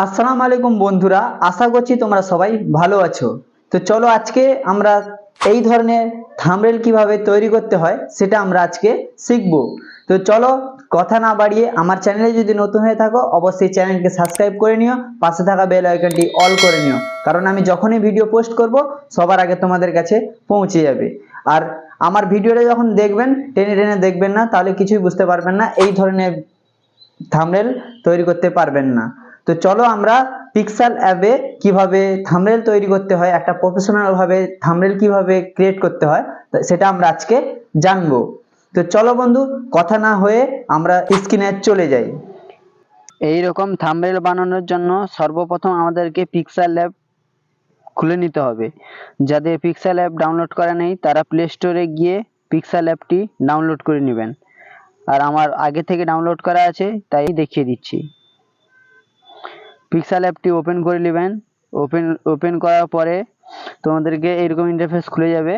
আসসালামু আলাইকুম বন্ধুরা, আশা করছি তোমরা সবাই ভালো আছো। তো চলো আজকে আমরা এই ধরনের থামরেল কীভাবে তৈরি করতে হয় সেটা আমরা আজকে শিখব। তো চলো কথা না বাড়িয়ে আমার চ্যানেলে যদি নতুন হয়ে থাকো, অবশ্যই চ্যানেলকে সাবস্ক্রাইব করে নিও, পাশে থাকা বেল আইকনটি অল করে নিও, কারণ আমি যখনই ভিডিও পোস্ট করব, সবার আগে তোমাদের কাছে পৌঁছে যাবে। আর আমার ভিডিওটা যখন দেখবেন, টেনে টেনে দেখবেন না, তাহলে কিছুই বুঝতে পারবেন না, এই ধরনের থামরেল তৈরি করতে পারবেন না। তো চলো আমরা পিক্সেল অ্যাপে কীভাবে থাম্বনেল তৈরি করতে হয়, একটা প্রফেশনাল ভাবে থাম্বনেল কীভাবে ক্রিয়েট করতে হয় সেটা আমরা আজকে জানব। তো চলো বন্ধু, কথা না হয়ে আমরা স্ক্রিনে চলে যাই। এই রকম থাম্বনেল বানানোর জন্য সর্বপ্রথম আমাদেরকে পিক্সেল অ্যাপ খুলে নিতে হবে। যাদের পিক্সেল অ্যাপ ডাউনলোড করা নেই, তারা প্লে স্টোরে গিয়ে পিক্সেল অ্যাপটি ডাউনলোড করে নেবেন। আর আমার আগে থেকে ডাউনলোড করা আছে, তাই দেখিয়ে দিচ্ছি। পিক্সেল অ্যাপটি ওপেন করে নেবেন। ওপেন ওপেন করার পরে তোমাদেরকে এইরকম ইন্টারফেস খুলে যাবে।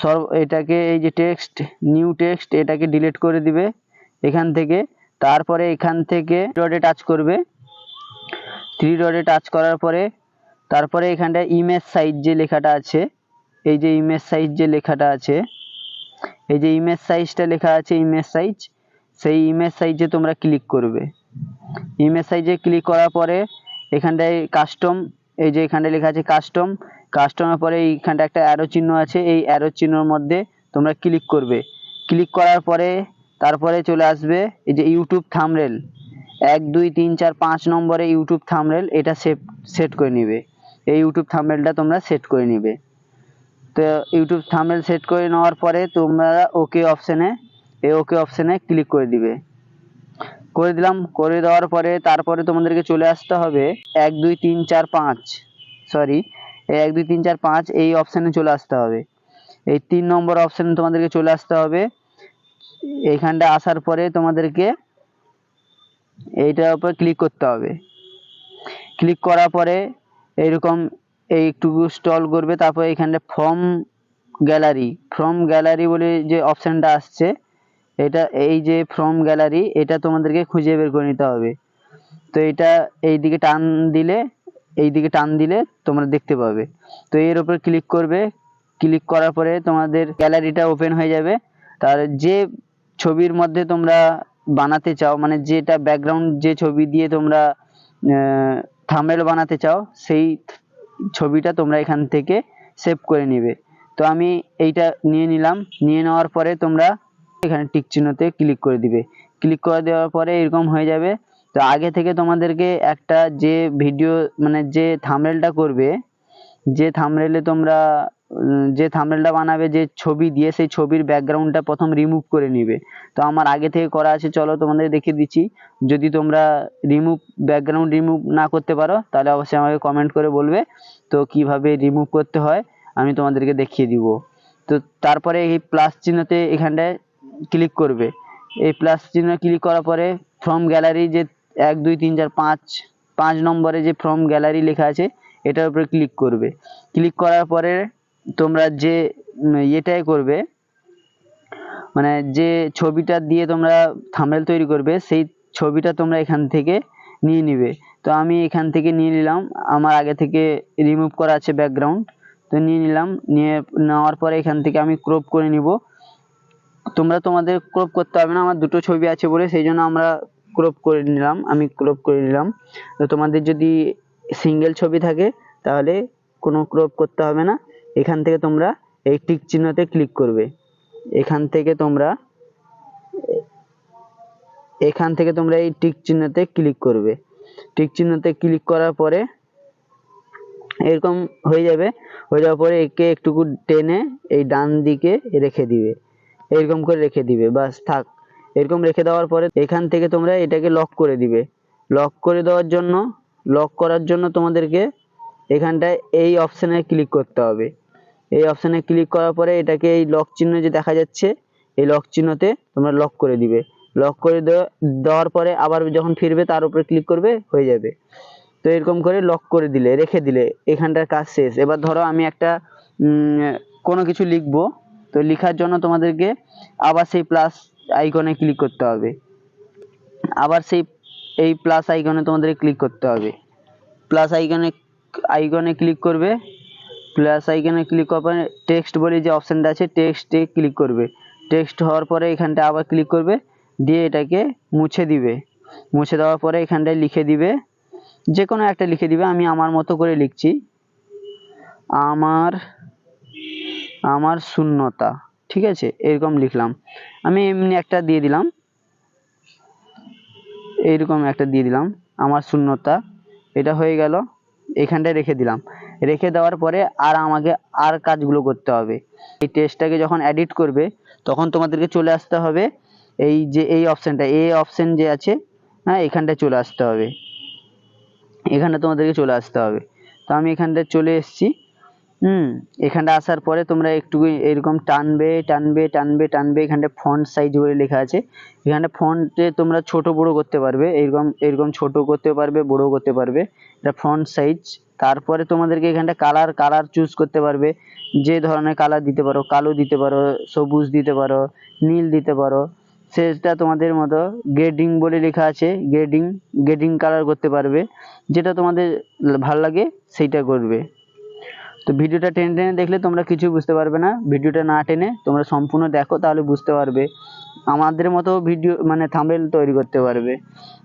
সর্ব, এটাকে এই যে টেক্সট নিউ টেক্সট এটাকে ডিলিট করে দিবে এখান থেকে। তারপরে এখান থেকে ডটে টাচ করবে। থ্রি ডটে টাচ করার পরে তারপরে এখানটায় ইমেজ সাইজ যে লেখাটা আছে, এই যে ইমেজ সাইজ যে লেখাটা আছে, এই যে ইমেজ সাইজটা লেখা আছে ইমেজ সাইজ সেই ইমেজ সাইজে তোমরা ক্লিক করবে। ইমেজ সাইজে ক্লিক করার পরে এখানটায় কাস্টম এই যে এখানটায় লেখা আছে কাস্টম কাস্টমের পরে এইখানটা একটা অ্যারো চিহ্ন আছে, এই অ্যারো চিহ্নর মধ্যে তোমরা ক্লিক করবে। ক্লিক করার পরে তারপরে চলে আসবে এই যে ইউটিউব থামরেল এক, দুই, তিন, চার, পাঁচ নম্বরে ইউটিউব থামরেল এটা সেট সেট করে নিবে। এই ইউটিউব থামরেলটা তোমরা সেট করে নিবে। তো ইউটিউব থামরেল সেট করে নেওয়ার পরে তোমরা ওকে অপশানে এই ওকে অপশানে ক্লিক করে দিবে। করে দিলাম, করে দেওয়ার পরে তারপরে তোমাদেরকে চলে আসতে হবে এক, দুই, তিন, চার, পাঁচ। সরি এক, দুই, তিন, চার, পাঁচ এই অপশানে চলে আসতে হবে। এই তিন নম্বর অপশানে তোমাদেরকে চলে আসতে হবে। এইখানটা আসার পরে তোমাদেরকে এইটার উপর ক্লিক করতে হবে। ক্লিক করার পরে এইরকম এই একটু স্টল করবে, তারপরে এখানটা ফর্ম গ্যালারি ফর্ম গ্যালারি বলে যে অপশানটা আসছে এটা এই যে ফ্রম গ্যালারি এটা তোমাদেরকে খুঁজে বের করে নিতে হবে। তো এটা এই দিকে টান দিলে এই দিকে টান দিলে তোমরা দেখতে পাবে। তো এর উপর ক্লিক করবে। ক্লিক করার পরে তোমাদের গ্যালারিটা ওপেন হয়ে যাবে। তার যে ছবির মধ্যে তোমরা বানাতে চাও মানে যেটা ব্যাকগ্রাউন্ড যে ছবি দিয়ে তোমরা থাম্বনেল বানাতে চাও, সেই ছবিটা তোমরা এখান থেকে সেভ করে নিবে। তো আমি এইটা নিয়ে নিলাম। নিয়ে নেওয়ার পরে তোমরা এখানে টিক চিহ্নতে ক্লিক করে দিবে। ক্লিক করে দেওয়ার পরে এরকম হয়ে যাবে। তো আগে থেকে তোমাদেরকে একটা যে ভিডিও মানে যে থাম্বনেলটা করবে, যে থাম্বনেলে তোমরা যে থাম্বনেলটা বানাবে, যে ছবি দিয়ে সেই ছবির ব্যাকগ্রাউন্ডটা প্রথম রিমুভ করে নিবে। তো আমার আগে থেকে করা আছে, চলো তোমাদের দেখিয়ে দিচ্ছি। যদি তোমরা রিমুভ ব্যাকগ্রাউন্ড রিমুভ না করতে পারো, তাহলে অবশ্যই আমাকে কমেন্ট করে বলবে তো কীভাবে রিমুভ করতে হয়। আমি তোমাদেরকে দেখিয়ে দিব। তো তারপরে এই প্লাস চিহ্নতে এখানটায় ক্লিক করবে। এই প্লাস চিহ্ন ক্লিক করার পরে ফ্রম গ্যালারি যে এক, দুই, তিন, চার, পাঁচ পাঁচ নম্বরে যে ফ্রম গ্যালারি লেখা আছে, এটার উপরে ক্লিক করবে। ক্লিক করার পরে তোমরা যে ইয়েটাই করবে মানে যে ছবিটা দিয়ে তোমরা থাম্বনেল তৈরি করবে, সেই ছবিটা তোমরা এখান থেকে নিয়ে নিবে। তো আমি এখান থেকে নিয়ে নিলাম, আমার আগে থেকে রিমুভ করা আছে ব্যাকগ্রাউন্ড তো নিয়ে নিলাম, নিয়ে নেওয়ার পরে এখান থেকে আমি ক্রপ করে নিব। তোমরা তোমাদের ক্রপ করতে হবে না, আমার দুটো ছবি আছে বলে, সেই জন্য আমরা ক্রপ করে নিলাম, আমি ক্রপ করে নিলাম। তো তোমাদের যদি সিঙ্গেল ছবি থাকে, তাহলে কোনো ক্রপ করতে হবে না। এখান থেকে তোমরা এই টিক চিহ্নতে ক্লিক করবে। এখান থেকে তোমরা, এখান থেকে তোমরা এই টিক চিহ্নতে ক্লিক করবে। টিক চিহ্নতে ক্লিক করার পরে, এরকম হয়ে যাবে। হয়ে যাওয়ার পরে একে একটুকু টেনে এই ডান দিকে রেখে দিবে। এরকম করে রেখে দিবে, বাস থাক। এরকম রেখে দেওয়ার পরে এখান থেকে তোমরা এটাকে লক করে দিবে। লক করে দেওয়ার জন্য লক করার জন্য তোমাদেরকে এখানটায় এই অপশানে ক্লিক করতে হবে। এই অপশানে ক্লিক করার পরে এটাকে এই লক চিহ্ন যে দেখা যাচ্ছে, এই লক চিহ্নতে তোমরা লক করে দিবে। লক করে দেওয়া- দেওয়ার পরে আবার যখন ফিরবে তার উপরে ক্লিক করবে, হয়ে যাবে। তো এরকম করে লক করে দিলে, রেখে দিলে, এখানটার কাজ শেষ। এবার ধরো আমি একটা কোনো কিছু লিখব। তো লেখার জন্য তোমাদেরকে আবার সেই প্লাস আইকনে ক্লিক করতে হবে। আবার সেই, এই প্লাস আইকনে তোমাদের ক্লিক করতে হবে। প্লাস আইকনে আইকনে ক্লিক করবে। প্লাস আইকনে ক্লিক করার পরে টেক্সট বলে যে অপশানটা আছে টেক্সটে ক্লিক করবে। টেক্সট হওয়ার পরে এখানটা আবার ক্লিক করবে, দিয়ে এটাকে মুছে দিবে। মুছে দেওয়ার পরে এখানটায় লিখে দিবে। যে কোনো একটা লিখে দিবে, আমি আমার মতো করে লিখছি। আমার আমার শূন্যতা। ঠিক আছে? এরকম লিখলাম। আমি এমনি একটা দিয়ে দিলাম। এইরকম একটা দিয়ে দিলাম, আমার শূন্যতা। এটা হয়ে গেল। এখানটায় রেখে দিলাম। রেখে দেওয়ার পরে আর আমাকে আর কাজগুলো করতে হবে। এই টেস্টটাকে যখন এডিট করবে, তখন তোমাদেরকে চলে আসতে হবে। এই যে, এই অপশানটা এই অপশান যে আছে হ্যাঁ এখানটায় চলে আসতে হবে। এখানটা তোমাদেরকে চলে আসতে হবে। তো আমি এখানটায় চলে এসেছি। হুম, এখানটা আসার পরে তোমরা একটু এরকম টানবে টানবে টানবে টানবে, এখানটা ফন্ট সাইজ বলে লেখা আছে। এখানটা ফন্টে তোমরা ছোট বড় করতে পারবে, এরকম এরকম ছোট করতে পারবে, বড় করতে পারবে। এটা ফন্ট সাইজ তারপরে তোমাদেরকে এখানটা কালার কালার চুজ করতে পারবে। যে ধরনের কালার দিতে পারো, কালো দিতে পারো, সবুজ দিতে পারো, নীল দিতে পারো, সেটা তোমাদের মতো গ্রেডিং বলে লেখা আছে গ্রেডিং গ্রেডিং কালার করতে পারবে। যেটা তোমাদের ভালো লাগে, সেইটা করবে। তো ভিডিওটা টেনে টেনে দেখলে তোমরা কিছু বুঝতে পারবে না। ভিডিওটা না টেনে তোমরা সম্পূর্ণ দেখো, তাহলে বুঝতে পারবে। আমাদের মতো ভিডিও মানে থাম্বনেল তৈরি করতে পারবে।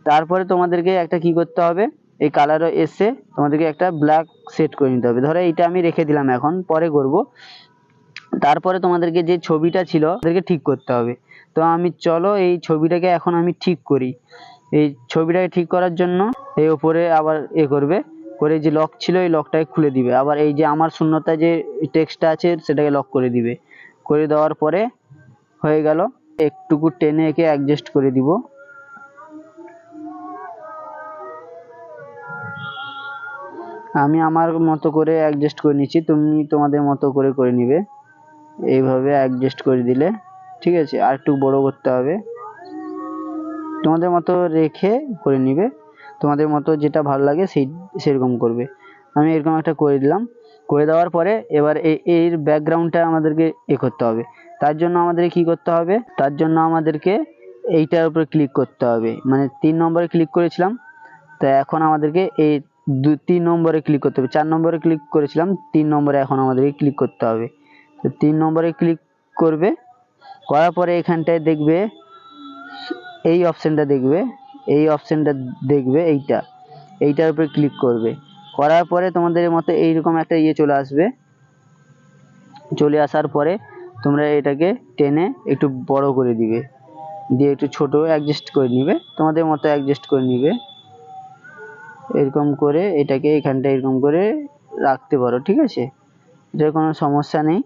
তারপরে তোমাদেরকে একটা কি করতে হবে? এই কালারও এসে তোমাদেরকে একটা ব্ল্যাক সেট করে নিতে হবে। ধরো এইটা আমি রেখে দিলাম এখন, পরে করব। তারপরে তোমাদেরকে যে ছবিটা ছিল, ওদেরকে ঠিক করতে হবে। তো আমি, চলো এই ছবিটাকে এখন আমি ঠিক করি। এই ছবিটাকে ঠিক করার জন্য এই ওপরে আবার এ করবে। করে যে লক ছিল, এই লকটাকে খুলে দিবে। আবার এই যে আমার শূন্যতা যে টেক্সটটা আছে, সেটাকে লক করে দিবে। করে দেওয়ার পরে হয়ে গেল, একটুকু টেনে একে অ্যাডজাস্ট করে দিব। আমি আমার মতো করে অ্যাডজাস্ট করে নিচ্ছি, তুমি তোমাদের মতো করে করে নিবে। এইভাবে অ্যাডজাস্ট করে দিলে, ঠিক আছে? আর একটু বড় করতে হবে। তোমাদের মতো রেখে করে নিবে। তোমাদের মতো যেটা ভালো লাগে সেই, সেরকম করবে। আমি এরকম একটা করে দিলাম। করে দেওয়ার পরে এবার এর ব্যাকগ্রাউন্ডটা আমাদেরকে এ করতে হবে। তার জন্য আমাদের কি করতে হবে? তার জন্য আমাদেরকে এইটার উপরে ক্লিক করতে হবে। মানে তিন নম্বরে ক্লিক করেছিলাম। তো এখন আমাদেরকে এই দু, তিন নম্বরে ক্লিক করতে হবে। চার নম্বরে ক্লিক করেছিলাম। তিন নম্বরে এখন আমাদেরকে ক্লিক করতে হবে। তো তিন নম্বরে ক্লিক করবে। করার পরে এখানটায় দেখবে, এই অপশানটা দেখবে। এই অপশানটা দেখবে এইটা। এইটার উপরে ক্লিক করবে। করার পরে তোমাদের মতো এইরকম একটা ইয়ে চলে আসবে। চলে আসার পরে তোমরা এটাকে টেনে একটু বড় করে দিবে। দিয়ে একটু ছোট অ্যাডজাস্ট করে নিবে। তোমাদের মতো অ্যাডজাস্ট করে নিবে। এরকম করে এটাকে এখানটা এরকম করে রাখতে পারো, ঠিক আছে? এটার কোনো সমস্যা নেই।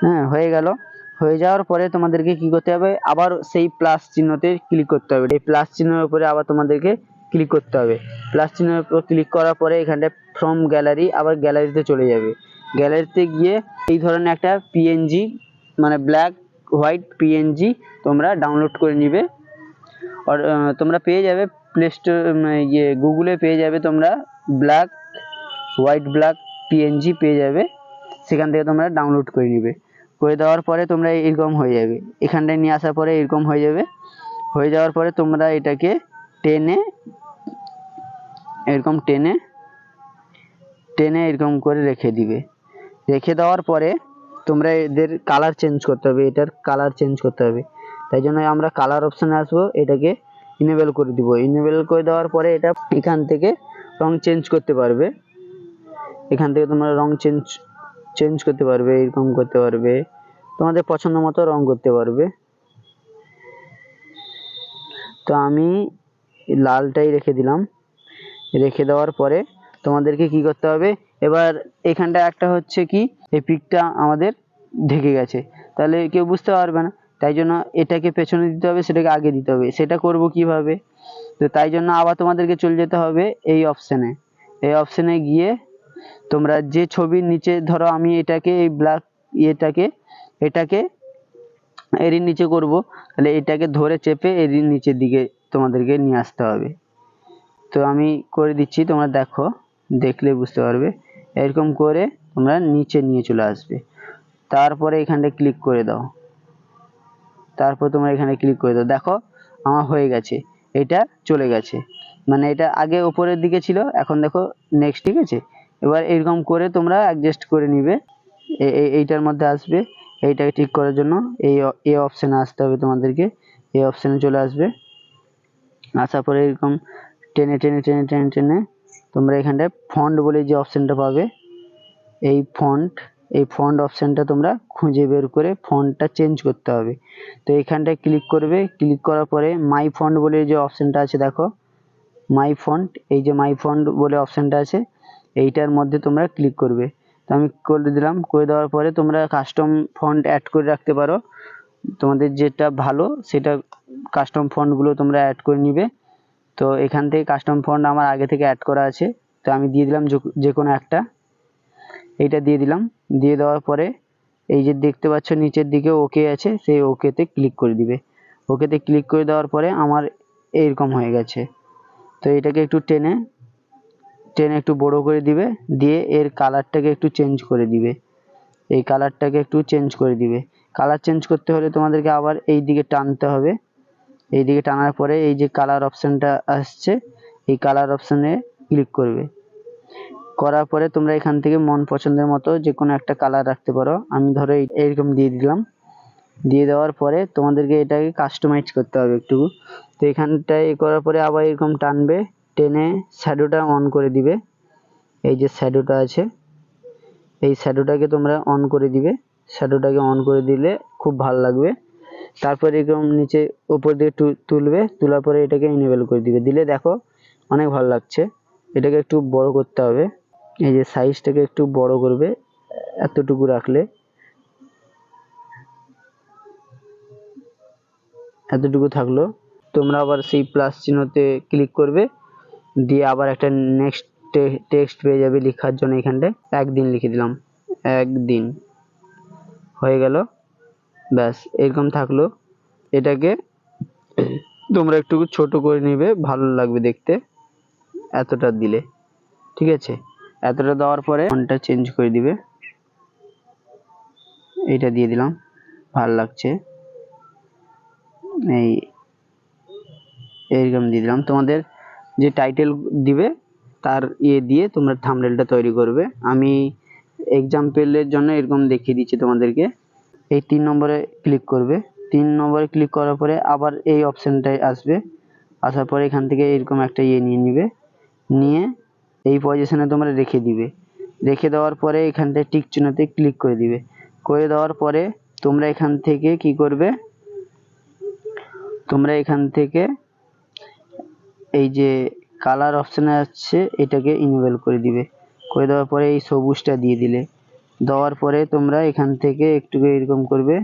হ্যাঁ হয়ে গেল। হয়ে যাওয়ার পরে তোমাদেরকে কি করতে হবে? আবার সেই প্লাস চিহ্নতে ক্লিক করতে হবে। এই প্লাস চিহ্নের উপরে আবার তোমাদেরকে ক্লিক করতে হবে। প্লাস চিহ্নের উপর ক্লিক করার পরে এখানটায় ফ্রম গ্যালারি আবার গ্যালারিতে চলে যাবে। গ্যালারিতে গিয়ে এই ধরনের একটা পিএনজি মানে ব্ল্যাক হোয়াইট পিএনজি তোমরা ডাউনলোড করে নিবে। আর তোমরা পেয়ে যাবে প্লে স্টোর ইয়ে গুগলে পেয়ে যাবে তোমরা ব্ল্যাক হোয়াইট ব্ল্যাক পিএনজি পেয়ে যাবে। সেখান থেকে তোমরা ডাউনলোড করে নিবে। করে দেওয়ার পরে তোমরা এরকম হয়ে যাবে। এখানটায় নিয়ে আসার পরে এরকম হয়ে যাবে। হয়ে যাওয়ার পরে তোমরা এটাকে টেনে, এরকম টেনে টেনে এরকম করে রেখে দিবে। রেখে দেওয়ার পরে তোমরা এদের কালার চেঞ্জ করতে হবে, এটার কালার চেঞ্জ করতে হবে। তাই জন্য আমরা কালার অপশানে আসব, এটাকে ইনেবল করে দিব। ইনেবল করে দেওয়ার পরে এটা এখান থেকে রং চেঞ্জ করতে পারবে। এখান থেকে তোমরা রং চেঞ্জ চেঞ্জ করতে পারবে, এরকম করতে পারবে, তোমাদের পছন্দ মতো রং করতে পারবে। তো আমি লালটাই রেখে দিলাম। রেখে দেওয়ার পরে তোমাদেরকে কি করতে হবে? এবার এখানটা একটা হচ্ছে কি, এই পিকটা আমাদের ঢেকে গেছে। তাহলে কেউ বুঝতে পারবে না, তাই জন্য এটাকে পেছনে দিতে হবে, সেটাকে আগে দিতে হবে। সেটা করব কীভাবে? তো তাই জন্য আবার তোমাদেরকে চলে যেতে হবে এই অপশানে এই অপশানে গিয়ে তোমরা যে ছবির নিচে, ধরো আমি এটাকে, এই ব্ল্যাক ইয়েটাকে, এটাকে এরই নিচে করব। তাহলে এটাকে ধরে চেপে এরই নিচের দিকে তোমাদেরকে নিয়ে আসতে হবে। তো আমি করে দিচ্ছি, তোমরা দেখো, দেখলে বুঝতে পারবে। এরকম করে তোমরা নিচে নিয়ে চলে আসবে। তারপরে এখানটা ক্লিক করে দাও। তারপর তোমরা এখানে ক্লিক করে দাও। দেখো, আমার হয়ে গেছে। এটা চলে গেছে। মানে এটা আগে উপরের দিকে ছিল, এখন দেখো নেক্সট ঠিক আছে? এবার এরকম করে তোমরা অ্যাডজাস্ট করে নিবে। এইটার মধ্যে আসবে। এইটাকে ঠিক করার জন্য এই এ অপশানে আসতে হবে তোমাদেরকে। এই অপশানে চলে আসবে। আসার পরে এরকম টেনে টেনে টেনে টেনে টেনে তোমরা এখানটায় ফন্ট বলে যে অপশানটা পাবে, এই ফন্ট এই ফন্ট অপশানটা তোমরা খুঁজে বের করে ফন্টটা চেঞ্জ করতে হবে। তো এইখানটায় ক্লিক করবে। ক্লিক করার পরে মাই ফন্ট বলে যে অপশানটা আছে, দেখো। মাই ফন্ট এই যে মাই ফন্ট বলে অপশানটা আছে এইটার মধ্যে তোমরা ক্লিক করবে। তো আমি করে দিলাম, করে দেওয়ার পরে তোমরা কাস্টম ফন্ট অ্যাড করে রাখতে পারো। তোমাদের যেটা ভালো, সেটা কাস্টম ফন্টগুলো তোমরা অ্যাড করে নিবে। তো এখান থেকে কাস্টম ফন্ট আমার আগে থেকে অ্যাড করা আছে। তো আমি দিয়ে দিলাম যে- কোনো একটা। এইটা দিয়ে দিলাম। দিয়ে দেওয়ার পরে এই যে দেখতে পাচ্ছ নিচের দিকে ওকে আছে, সেই ওকেতে ক্লিক করে দিবে। ওকেতে ক্লিক করে দেওয়ার পরে আমার এইরকম হয়ে গেছে। তো এটাকে একটু টেনে টেনে একটু বড় করে দিবে, দিয়ে এর কালারটাকে একটু চেঞ্জ করে দিবে। এই কালারটাকে একটু চেঞ্জ করে দিবে। কালার চেঞ্জ করতে হলে তোমাদেরকে আবার এই দিকে টানতে হবে। এই দিকে টানার পরে এই যে কালার অপশানটা আসছে, এই কালার অপশানে ক্লিক করবে। করার পরে তোমরা এখান থেকে মন পছন্দের মতো যে কোনো একটা কালার রাখতে পারো। আমি ধরো এই- এইরকম দিয়ে দিলাম। দিয়ে দেওয়ার পরে তোমাদেরকে এটাকে কাস্টমাইজ করতে হবে একটু। তো এখানটায় করার পরে আবার এরকম টানবে। টেনে শ্যাডোটা অন করে দিবে। এই যে শ্যাডোটা আছে, এই শ্যাডোটাকে তোমরা অন করে দিবে। শ্যাডোটাকে অন করে দিলে খুব ভালো লাগবে। তারপরে এরকম নিচে উপর দিয়ে তুলবে, তোলার পরে এটাকে ইনেবল করে দিবে। দিলে দেখো অনেক ভালো লাগছে। এটাকে একটু বড় করতে হবে। এই যে সাইজটাকে একটু বড় করবে, এতটুকু রাখলে। এতটুকু থাকল। তোমরা আবার সেই প্লাস চিহ্নতে ক্লিক করবে। দিয়ে আবার একটা নেক্সট টেক্সট পেয়ে যাবে লেখার জন্য এখানটায় একদিন লিখে দিলাম। একদিন। হয়ে গেল। ব্যাস, এরকম থাকল। এটাকে তোমরা একটু ছোট করে নিবে, ভালো লাগবে দেখতে। এতটা দিলে। ঠিক আছে? এতটা দেওয়ার পরে ফোনটা চেঞ্জ করে দিবে। এইটা দিয়ে দিলাম। ভালো লাগছে। এই, এইরকম দিয়ে দিলাম। তোমাদের যে টাইটেল দিবে, তার ইয়ে দিয়ে তোমরা থাম্বনেলটা তৈরি করবে। আমি এক্সাম্পলের জন্য এরকম দেখিয়ে দিচ্ছি তোমাদেরকে। এই তিন নম্বরে ক্লিক করবে। তিন নম্বরে ক্লিক করার পরে আবার এই অপশানটায় আসবে। আসার পরে এখান থেকে এরকম একটা ইয়ে নিয়ে নিবে। নিয়ে এই পজিশনে তোমরা রেখে দিবে। রেখে দেওয়ার পরে এখানটায় টিক চিহ্নতে ক্লিক করে দিবে। করে দেওয়ার পরে তোমরা এখান থেকে কি করবে? তোমরা এখান থেকে এই যে কালার অপশানে আসছে, এটাকে ইনেবল করে দিবে। করে দেওয়ার পরে এই সবুজটা দিয়ে দিলে। দেওয়ার পরে তোমরা এখান থেকে একটু এরকম করবে,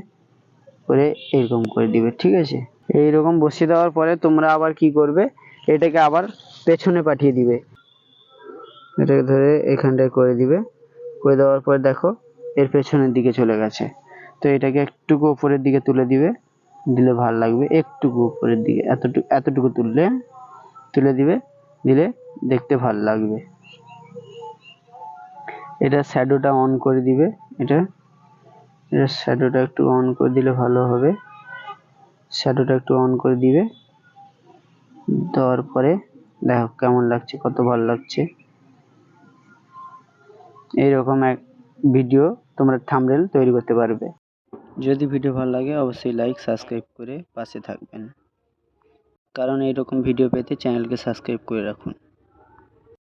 করে এরকম করে দিবে, ঠিক আছে? এইরকম বসিয়ে দেওয়ার পরে তোমরা আবার কি করবে, এটাকে আবার পেছনে পাঠিয়ে দিবে। এটাকে ধরে এখানটায় করে দিবে। করে দেওয়ার পরে দেখো, এর পেছনের দিকে চলে গেছে। তো এটাকে একটুকু উপরের দিকে তুলে দিবে, দিলে ভালো লাগবে, একটুকু উপরের দিকে, এতটুকু এতটুকু তুললে তুলে দিবে, দিলে দেখতে ভালো লাগবে। এটা শ্যাডোটা অন করে দিবে, এটা এটা শ্যাডোটা একটু অন করে দিলে ভালো হবে। শ্যাডোটা একটু অন করে দিবে, দেওয়ার পরে দেখো কেমন লাগছে, কত ভালো লাগছে। এইরকম এক ভিডিও তোমরা থাম্বনেল তৈরি করতে পারবে। যদি ভিডিও ভালো লাগে, অবশ্যই লাইক সাবস্ক্রাইব করে পাশে থাকবেন। কারণ এইরকম ভিডিও পেতে চ্যানেলকে সাবস্ক্রাইব করে রাখুন।